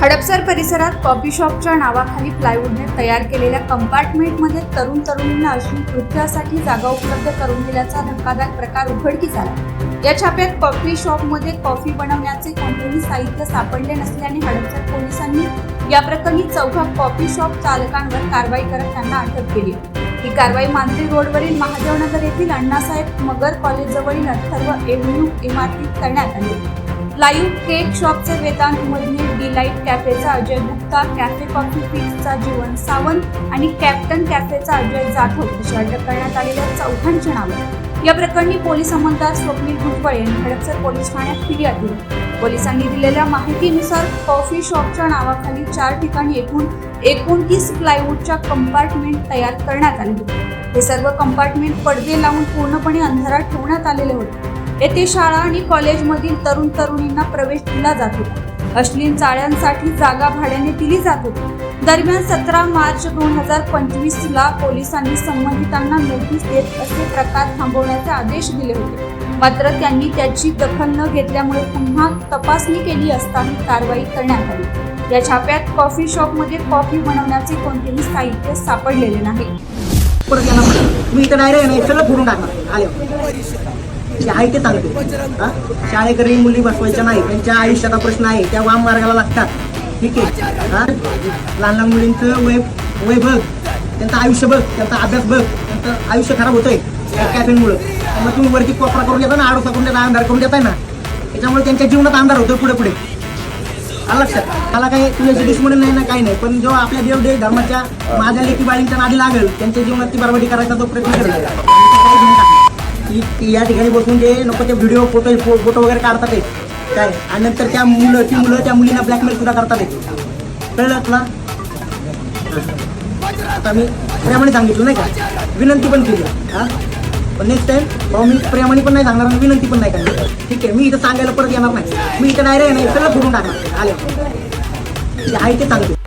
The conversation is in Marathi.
हडपसर परिसरात कॉफी शॉपच्या नावाखाली प्लायवूडने तयार केलेल्या कंपार्टमेंटमध्ये तरुण तरुणींना अश्लील कृत्यासाठी जागा उपलब्ध करून दिल्याचा धक्कादायक प्रकार उघडकीस आला. या छाप्यात कॉफी शॉपमध्ये कॉफी बनवण्याचे कोणतेही साहित्य सापडले नसल्याने हडपसर पोलिसांनी या प्रकरणी चौघा कॉफी शॉप चालकांवर कारवाई करत त्यांना अटक केली. ही कारवाई मांत्री रोडवरील महादेवनगर येथील अण्णासाहेब मगर कॉलेजजवळील अथर्व एव्हन्यू इमारतीत करण्यात आली. लाईव्ह केक शॉपचे वेदांत मधील डिलाईट कॅफेचा अजय गुप्ता कॅफे कॉफी पीठचा जीवन सावंत आणि कॅप्टन कॅफेचा अजय जाधव अशी अटक करण्यात आलेल्या चौघांची नावे या प्रकरणी पोलीस अंमलदार स्वप्नील भुजबळ यांनी हडपसर पोलीस ठाण्यात फिर्याद दिली. पोलिसांनी दिलेल्या माहितीनुसार कॉफी शॉपच्या नावाखाली चार ठिकाणी एकूण एकोणतीस प्लायवूडच्या कंपार्टमेंट तयार करण्यात आले होते. हे सर्व कंपार्टमेंट पडदे लावून पूर्णपणे अंधारात ठेवण्यात आलेले होते. येथे शाळा आणि कॉलेजमधील तरुण तरुणींना प्रवेश दिला जात होता. अश्लील चाळ्यांसाठी जागा भाड्याने दिली जात होती. दरम्यान सतरा मार्च दोन हजार पंचवीस ला पोलिसांनी संबंधितांना नोटीस देत असे प्रकार थांबवण्याचे आदेश दिले होते. मात्र त्यांनी त्याची दखल न घेतल्यामुळे पुन्हा तपासणी केली असता ही कारवाई करण्यात आली. या छाप्यात कॉफी शॉपमध्ये कॉफी बनवण्याचे कोणतेही साहित्य सापडलेले नाही. नाही मी इथं डायरेक्ट सगळं फोडून टाकणार. आले. जे आहे ते सांगते हा? शाळेकरी मुली बसवायच्या नाही त्यांच्या आयुष्याचा प्रश्न आहे त्या वाम मार्गाला लागतात. ठीक आहे? लहान लहान मुलींचं वय वय बघ. त्यांचं आयुष्य बघ त्यांचा अभ्यास बघ. त्यांचं आयुष्य खराब होतंय या मग तुम्ही वरती कोपरा करून देता ना आडोसा करून देता अंधार करून देताय ना. त्याच्यामुळे त्यांच्या जीवनात अंधार होतोय पुढे पुढे. आलं लक्षात? मला काही तुझ्याची दुश्मनी नाही ना काही नाही. पण जो आपल्या देव धर्माच्या माझ्या लेखी बाळींच्या नादी लागेल त्यांच्या जीवनात ती बरबादी करायचा तो प्रयत्न करेल. की- की या ठिकाणी बसून जे नको ते व्हिडिओ फोटो फोटो वगैरे काढतात काय? आणि नंतर त्या मुलं ती मुलं त्या मुलींना ब्लॅकमेल सुद्धा करतात कळलं तुला? आता मी प्रेमाने सांगितलं नाही का? विनंती पण केली. हा? पण नेक्स्ट टाइम भाऊ मी प्रेमाने पण नाही सांगणार आणि विनंती पण नाही करणार. ठीक आहे मी इथं सांगायला परत येणार नाही. मी इथं डायरेक्ट नाही सगळं फोडून टाकणार. आले. आहे ते सांगते.